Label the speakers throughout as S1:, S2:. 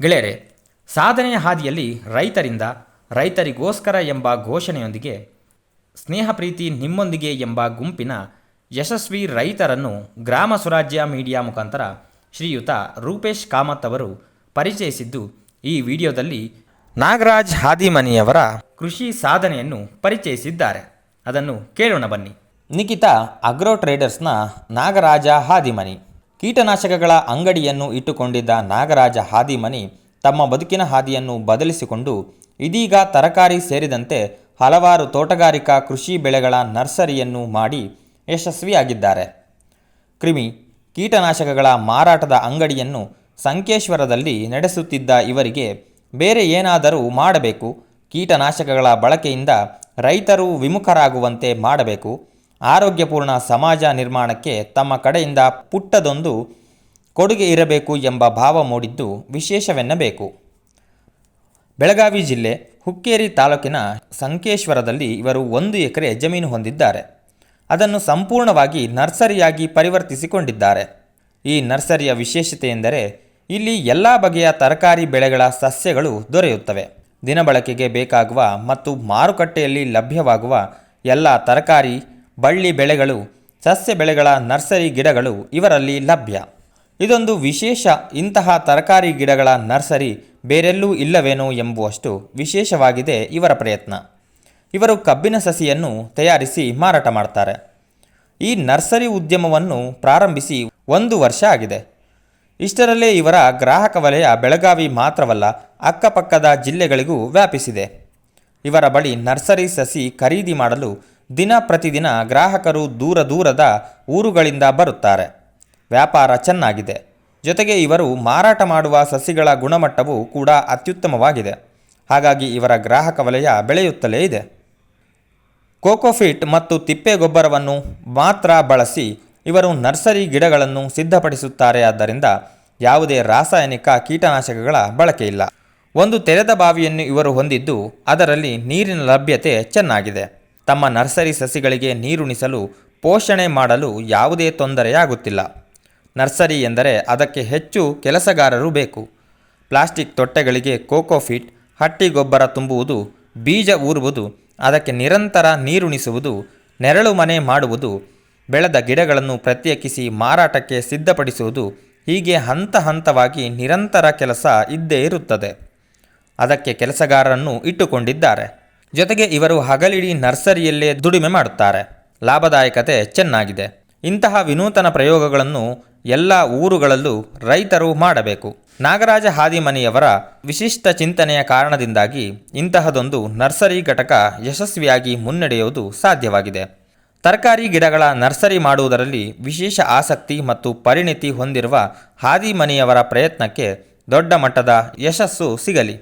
S1: ಗೆಳೆಯರೆ, ಸಾಧನೆಯ ಹಾದಿಯಲ್ಲಿ ರೈತರಿಂದ ರೈತರಿಗೋಸ್ಕರ ಎಂಬ ಘೋಷಣೆಯೊಂದಿಗೆ ಸ್ನೇಹ ಪ್ರೀತಿ ನಿಮ್ಮೊಂದಿಗೆ ಎಂಬ ಗುಂಪಿನ ಯಶಸ್ವಿ ರೈತರನ್ನು ಗ್ರಾಮ ಸ್ವರಾಜ್ಯ ಮೀಡಿಯಾ ಮುಖಾಂತರ ಶ್ರೀಯುತ ರೂಪೇಶ್ ಕಾಮತ್ ಅವರು ಪರಿಚಯಿಸಿದ್ದು, ಈ ವಿಡಿಯೋದಲ್ಲಿ ನಾಗರಾಜ್ ಹಾದಿಮನಿಯವರ ಕೃಷಿ ಸಾಧನೆಯನ್ನು ಪರಿಚಯಿಸಿದ್ದಾರೆ. ಅದನ್ನು ಕೇಳೋಣ ಬನ್ನಿ. ನಿಖಿತಾ ಅಗ್ರೋ ಟ್ರೇಡರ್ಸ್ನ ನಾಗರಾಜ ಹಾದಿಮನಿ. ಕೀಟನಾಶಕಗಳ ಅಂಗಡಿಯನ್ನು ಇಟ್ಟುಕೊಂಡಿದ್ದ ನಾಗರಾಜ ಹಾದಿಮನಿ ತಮ್ಮ ಬದುಕಿನ ಹಾದಿಯನ್ನು ಬದಲಿಸಿಕೊಂಡು ಇದೀಗ ತರಕಾರಿ ಸೇರಿದಂತೆ ಹಲವಾರು ತೋಟಗಾರಿಕಾ ಕೃಷಿ ಬೆಳೆಗಳ ನರ್ಸರಿಯನ್ನು ಮಾಡಿ ಯಶಸ್ವಿಯಾಗಿದ್ದಾರೆ. ಕ್ರಿಮಿ ಕೀಟನಾಶಕಗಳ ಮಾರಾಟದ ಅಂಗಡಿಯನ್ನು ಸಂಕೇಶ್ವರದಲ್ಲಿ ನಡೆಸುತ್ತಿದ್ದ ಇವರಿಗೆ ಬೇರೆ ಏನಾದರೂ ಮಾಡಬೇಕು? ಕೀಟನಾಶಕಗಳ ಬಳಕೆಯಿಂದ ರೈತರು ವಿಮುಖರಾಗುವಂತೆ ಮಾಡಬೇಕು? ಆರೋಗ್ಯಪೂರ್ಣ ಸಮಾಜ ನಿರ್ಮಾಣಕ್ಕೆ ತಮ್ಮ ಕಡೆಯಿಂದ ಪುಟ್ಟದೊಂದು ಕೊಡುಗೆ ಇರಬೇಕು ಎಂಬ ಭಾವ ಮೂಡಿದ್ದು ವಿಶೇಷವೆನ್ನಬೇಕು. ಬೆಳಗಾವಿ ಜಿಲ್ಲೆ ಹುಕ್ಕೇರಿ ತಾಲೂಕಿನ ಸಂಕೇಶ್ವರದಲ್ಲಿ ಇವರು ಒಂದು ಎಕರೆ ಜಮೀನು ಹೊಂದಿದ್ದಾರೆ. ಅದನ್ನು ಸಂಪೂರ್ಣವಾಗಿ ನರ್ಸರಿಯಾಗಿ ಪರಿವರ್ತಿಸಿಕೊಂಡಿದ್ದಾರೆ. ಈ ನರ್ಸರಿಯ ವಿಶೇಷತೆ ಎಂದರೆ ಇಲ್ಲಿ ಎಲ್ಲ ಬಗೆಯ ತರಕಾರಿ ಬೆಳೆಗಳ ಸಸ್ಯಗಳು ದೊರೆಯುತ್ತವೆ. ದಿನಬಳಕೆಗೆ ಬೇಕಾಗುವ ಮತ್ತು ಮಾರುಕಟ್ಟೆಯಲ್ಲಿ ಲಭ್ಯವಾಗುವ ಎಲ್ಲ ತರಕಾರಿ ಬಳ್ಳಿ ಬೆಳೆಗಳು, ಸಸ್ಯ ಬೆಳೆಗಳ ನರ್ಸರಿ ಗಿಡಗಳು ಇವರಲ್ಲಿ ಲಭ್ಯ. ಇದೊಂದು ವಿಶೇಷ, ಇಂತಹ ತರಕಾರಿ ಗಿಡಗಳ ನರ್ಸರಿ ಬೇರೆಲ್ಲೂ ಇಲ್ಲವೇನೋ ಎಂಬುವಷ್ಟು ವಿಶೇಷವಾಗಿದೆ ಇವರ ಪ್ರಯತ್ನ. ಇವರು ಕಬ್ಬಿನ ಸಸಿಯನ್ನು ತಯಾರಿಸಿ ಮಾರಾಟ ಮಾಡ್ತಾರೆ. ಈ ನರ್ಸರಿ ಉದ್ಯಮವನ್ನು ಪ್ರಾರಂಭಿಸಿ ಒಂದು ವರ್ಷ ಆಗಿದೆ. ಇಷ್ಟರಲ್ಲೇ ಇವರ ಗ್ರಾಹಕ ವಲಯ ಬೆಳಗಾವಿ ಮಾತ್ರವಲ್ಲ, ಅಕ್ಕಪಕ್ಕದ ಜಿಲ್ಲೆಗಳಿಗೂ ವ್ಯಾಪಿಸಿದೆ. ಇವರ ಬಳಿ ನರ್ಸರಿ ಸಸಿ ಖರೀದಿ ಮಾಡಲು ದಿನ ಪ್ರತಿದಿನ ಗ್ರಾಹಕರು ದೂರ ದೂರದ ಊರುಗಳಿಂದ ಬರುತ್ತಾರೆ. ವ್ಯಾಪಾರ ಚೆನ್ನಾಗಿದೆ. ಜೊತೆಗೆ ಇವರು ಮಾರಾಟ ಮಾಡುವ ಸಸಿಗಳ ಗುಣಮಟ್ಟವೂ ಕೂಡ ಅತ್ಯುತ್ತಮವಾಗಿದೆ. ಹಾಗಾಗಿ ಇವರ ಗ್ರಾಹಕ ವಲಯ ಬೆಳೆಯುತ್ತಲೇ ಇದೆ. ಕೋಕೋಫಿಟ್ ಮತ್ತು ತಿಪ್ಪೆ ಗೊಬ್ಬರವನ್ನು ಮಾತ್ರ ಬಳಸಿ ಇವರು ನರ್ಸರಿ ಗಿಡಗಳನ್ನು ಸಿದ್ಧಪಡಿಸುತ್ತಾರೆ. ಆದ್ದರಿಂದ ಯಾವುದೇ ರಾಸಾಯನಿಕ ಕೀಟನಾಶಕಗಳ ಬಳಕೆಯಿಲ್ಲ ಒಂದು ತೆರೆದ ಬಾವಿಯನ್ನು ಇವರು ಹೊಂದಿದ್ದು ಅದರಲ್ಲಿ ನೀರಿನ ಲಭ್ಯತೆ ಚೆನ್ನಾಗಿದೆ. ತಮ್ಮ ನರ್ಸರಿ ಸಸಿಗಳಿಗೆ ನೀರುಣಿಸಲು ಪೋಷಣೆ ಮಾಡಲು ಯಾವುದೇ ತೊಂದರೆಯಾಗುತ್ತಿಲ್ಲ. ನರ್ಸರಿ ಎಂದರೆ ಅದಕ್ಕೆ ಹೆಚ್ಚು ಕೆಲಸಗಾರರು ಬೇಕು. ಪ್ಲಾಸ್ಟಿಕ್ ತೊಟ್ಟೆಗಳಿಗೆ ಕೋಕೋಫಿಟ್ ಹಟ್ಟಿ ಗೊಬ್ಬರ ತುಂಬುವುದು, ಬೀಜ ಊರುವುದು, ಅದಕ್ಕೆ ನಿರಂತರ ನೀರುಣಿಸುವುದು, ನೆರಳು ಮನೆ ಮಾಡುವುದು, ಬೆಳೆದ ಗಿಡಗಳನ್ನು ಪ್ರತ್ಯೇಕಿಸಿ ಮಾರಾಟಕ್ಕೆ ಸಿದ್ಧಪಡಿಸುವುದು, ಹೀಗೆ ಹಂತ ಹಂತವಾಗಿ ನಿರಂತರ ಕೆಲಸ ಇದ್ದೇ ಇರುತ್ತದೆ. ಅದಕ್ಕೆ ಕೆಲಸಗಾರರನ್ನು ಇಟ್ಟುಕೊಂಡಿದ್ದಾರೆ. ಜೊತೆಗೆ ಇವರು ಹಗಲಿಡೀ ನರ್ಸರಿಯಲ್ಲೇ ದುಡಿಮೆ ಮಾಡುತ್ತಾರೆ. ಲಾಭದಾಯಕತೆ ಚೆನ್ನಾಗಿದೆ. ಇಂತಹ ವಿನೂತನ ಪ್ರಯೋಗಗಳನ್ನು ಎಲ್ಲ ಊರುಗಳಲ್ಲೂ ರೈತರು ಮಾಡಬೇಕು. ನಾಗರಾಜ ಹಾದಿಮನಿಯವರ ವಿಶಿಷ್ಟ ಚಿಂತನೆಯ ಕಾರಣದಿಂದಾಗಿ ಇಂತಹದೊಂದು ನರ್ಸರಿ ಘಟಕ ಯಶಸ್ವಿಯಾಗಿ ಮುನ್ನಡೆಯುವುದು ಸಾಧ್ಯವಾಗಿದೆ. ತರಕಾರಿ ಗಿಡಗಳ ನರ್ಸರಿ ಮಾಡುವುದರಲ್ಲಿ ವಿಶೇಷ ಆಸಕ್ತಿ ಮತ್ತು ಪರಿಣಿತಿ ಹೊಂದಿರುವ ಹಾದಿಮನಿಯವರ ಪ್ರಯತ್ನಕ್ಕೆ ದೊಡ್ಡ ಮಟ್ಟದ ಯಶಸ್ಸು ಸಿಗಲಿ.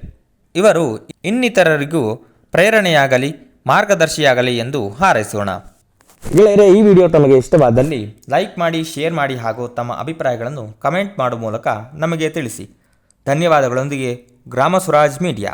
S1: ಇವರು ಇನ್ನಿತರರಿಗೂ ಪ್ರೇರಣೆಯಾಗಲಿ ಮಾರ್ಗದರ್ಶಿಯಾಗಲಿ ಎಂದು ಹಾರೈಸೋಣ. ಗೆಳೆಯರೆ ಈ ವಿಡಿಯೋ ತಮಗೆ ಇಷ್ಟವಾದಲ್ಲಿ ಲೈಕ್ ಮಾಡಿ ಶೇರ್ ಮಾಡಿ ಹಾಗೂ ತಮ್ಮ ಅಭಿಪ್ರಾಯಗಳನ್ನು ಕಮೆಂಟ್ ಮಾಡುವ ಮೂಲಕ ನಮಗೆ ತಿಳಿಸಿ. ಧನ್ಯವಾದಗಳೊಂದಿಗೆ ಗ್ರಾಮ ಸ್ವರಾಜ್ ಮೀಡಿಯಾ.